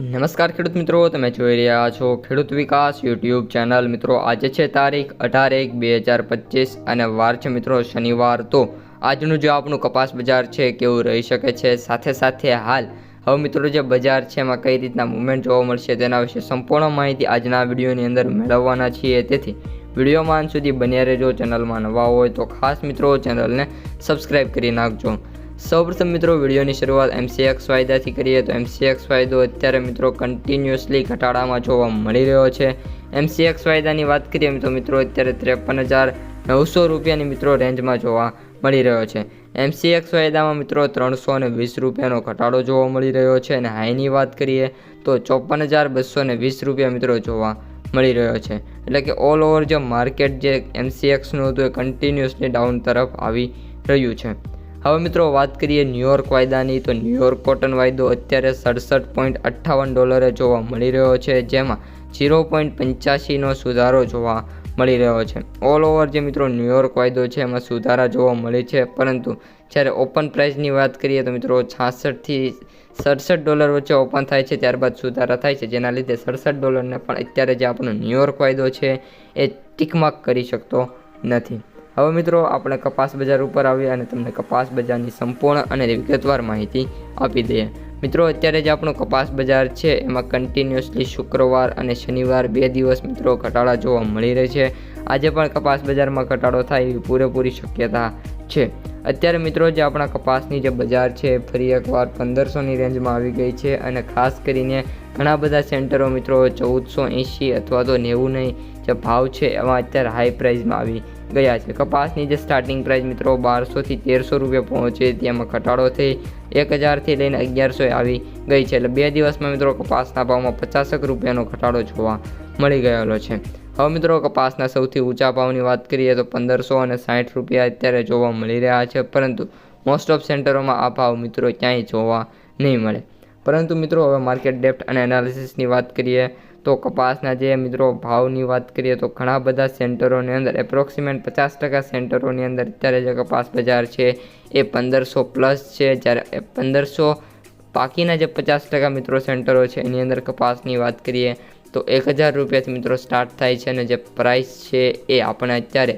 નમસ્કાર ખેડૂત મિત્રો, તમે જોઈ રહ્યા છો ખેડૂત વિકાસ યુટ્યુબ ચેનલ. મિત્રો, આજે છે તારીખ અઢાર એક બે હજાર પચીસ અને વાર છે મિત્રો શનિવાર. તો આજનું જે આપણું કપાસ બજાર છે કેવું રહી શકે છે? સાથે સાથે હાલ હવે મિત્રો જે બજાર છે એમાં કઈ રીતના મુવમેન્ટ જોવા મળશે તેના વિશે સંપૂર્ણ માહિતી આજના વિડીયોની અંદર મેળવવાના છીએ. તેથી વિડીયોમાં સુધી બન્યા રહેજો. ચેનલમાં નવા હોય તો ખાસ મિત્રો ચેનલને સબસ્ક્રાઈબ કરી નાખજો. સૌપ્રથમ મિત્રો, વિડીયોની શરૂઆત એમસીએક્સ વાયદાથી કરીએ તો એમસીએક્સ વાયદો અત્યારે મિત્રો કન્ટિન્યુઅસલી ઘટાડામાં જોવા મળી રહ્યો છે. એમસીએક્સ વાયદાની વાત કરીએ તો મિત્રો, અત્યારે ત્રેપન હજાર નવસો રૂપિયાની મિત્રો રેન્જમાં જોવા મળી રહ્યો છે. એમસીએક્સ વાયદામાં મિત્રો ત્રણસો અને વીસ રૂપિયાનો ઘટાડો જોવા મળી રહ્યો છે અને હાઈની વાત કરીએ તો ચોપન હજાર બસો ને વીસ રૂપિયા મિત્રો જોવા મળી રહ્યો છે. એટલે કે ઓલ ઓવર જે માર્કેટ જે એમસીએક્સનું હતું એ કન્ટિન્યુઅસલી ડાઉન તરફ આવી રહ્યું છે. હવે મિત્રો વાત કરીએ ન્યુયોર્ક વાયદાની, તો ન્યુયોર્ક કોટન વાયદો અત્યારે સડસઠ પોઈન્ટ અઠ્ઠાવન ડોલરે જોવા મળી રહ્યો છે, જેમાં ઝીરો પોઈન્ટ પંચ્યાસીનો સુધારો જોવા મળી રહ્યો છે. ઓલ ઓવર જે મિત્રો ન્યુયોર્ક વાયદો છે, એમાં સુધારા જોવા મળે છે, પરંતુ જ્યારે ઓપન પ્રાઇસની વાત કરીએ, તો મિત્રો છાસઠથી સડસઠ ડોલર વચ્ચે ઓપન થાય છે, ત્યારબાદ સુધારા થાય છે, જેના લીધે સડસઠ ડોલરને પણ અત્યારે જે આપણો ન્યુયોર્ક વાયદો છે, એ ટીકમાક કરી શકતો નથી. હવે મિત્રો, આપણે કપાસ બજાર ઉપર આવીએ અને તમને કપાસ બજારની સંપૂર્ણ અને વિગતવાર માહિતી આપી દઈએ. મિત્રો, અત્યારે જે આપણું કપાસ બજાર છે, એમાં કન્ટિન્યુઅસલી શુક્રવાર અને શનિવાર બે દિવસ મિત્રો ઘટાડા જોવા મળી રહે છે. આજે પણ કપાસ બજારમાં ઘટાડો થાય એવી પૂરેપૂરી શક્યતા છે. અત્યારે મિત્રો જે આપણા કપાસની જે બજાર છે ફરી એકવાર પંદરસોની રેન્જમાં આવી ગઈ છે અને ખાસ કરીને ઘણા બધા સેન્ટરો મિત્રો ચૌદસો એંશી અથવા તો નેવું નહીં, જે ભાવ છે એમાં અત્યારે હાઈ પ્રાઇઝમાં આવી ગયા છે. કપાસની જે સ્ટાર્ટિંગ પ્રાઇસ મિત્રો બારસોથી તેરસો રૂપિયા પહોંચે, તેમાં ઘટાડો થઈ એક હજારથી લઈને અગિયારસો આવી ગઈ છે. એટલે બે દિવસમાં મિત્રો કપાસના ભાવમાં પચાસક રૂપિયાનો ઘટાડો જોવા મળી ગયેલો છે. હવે મિત્રો કપાસના સૌથી ઊંચા ભાવની વાત કરીએ તો પંદરસો અને સાઠ રૂપિયા અત્યારે જોવા મળી રહ્યા છે. પરંતુ મોસ્ટ ઓફ સેન્ટરોમાં આ ભાવ મિત્રો ક્યાંય જોવા નહીં મળે. પરંતુ મિત્રો હવે માર્કેટ ડેપ્ટ અને એનાલિસિસની વાત કરીએ તો કપાસના જે મિત્રો ભાવની વાત કરીએ તો ઘણા બધા સેન્ટરોની અંદર એપ્રોક્સિમેટ પચાસ ટકા સેન્ટરોની અંદર અત્યારે જે કપાસ બજાર છે એ પંદરસો પ્લસ છે. જ્યારે પંદરસો બાકીના જે પચાસ ટકા મિત્રો સેન્ટરો છે એની અંદર કપાસની વાત કરીએ તો એક હજાર રૂપિયાથી મિત્રો સ્ટાર્ટ થાય છે અને જે પ્રાઇસ છે એ આપણે અત્યારે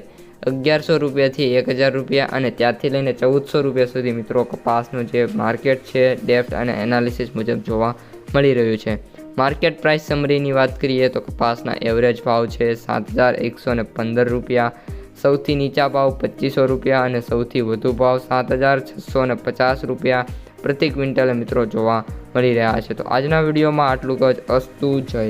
અગિયારસો રૂપિયાથી એક હજાર રૂપિયા અને ત્યાંથી લઈને ચૌદસો રૂપિયા સુધી મિત્રો કપાસનું જે માર્કેટ છે ડેપ્થ અને એનાલિસિસ મુજબ જોવા મળી રહ્યું છે. માર્કેટ પ્રાઇસ સમરીની વાત કરીએ તો કપાસના એવરેજ ભાવ છે સાત હજાર એકસો ને પંદર રૂપિયા, સૌથી નીચા ભાવ પચીસો રૂપિયા અને સૌથી વધુ ભાવ સાત હજાર છસો ને પચાસ રૂપિયા પ્રતિ ક્વિન્ટલે મિત્રો જોવા મળી રહ્યા છે. તો આજના વિડીયોમાં આટલું જ. અસ્તુ, જય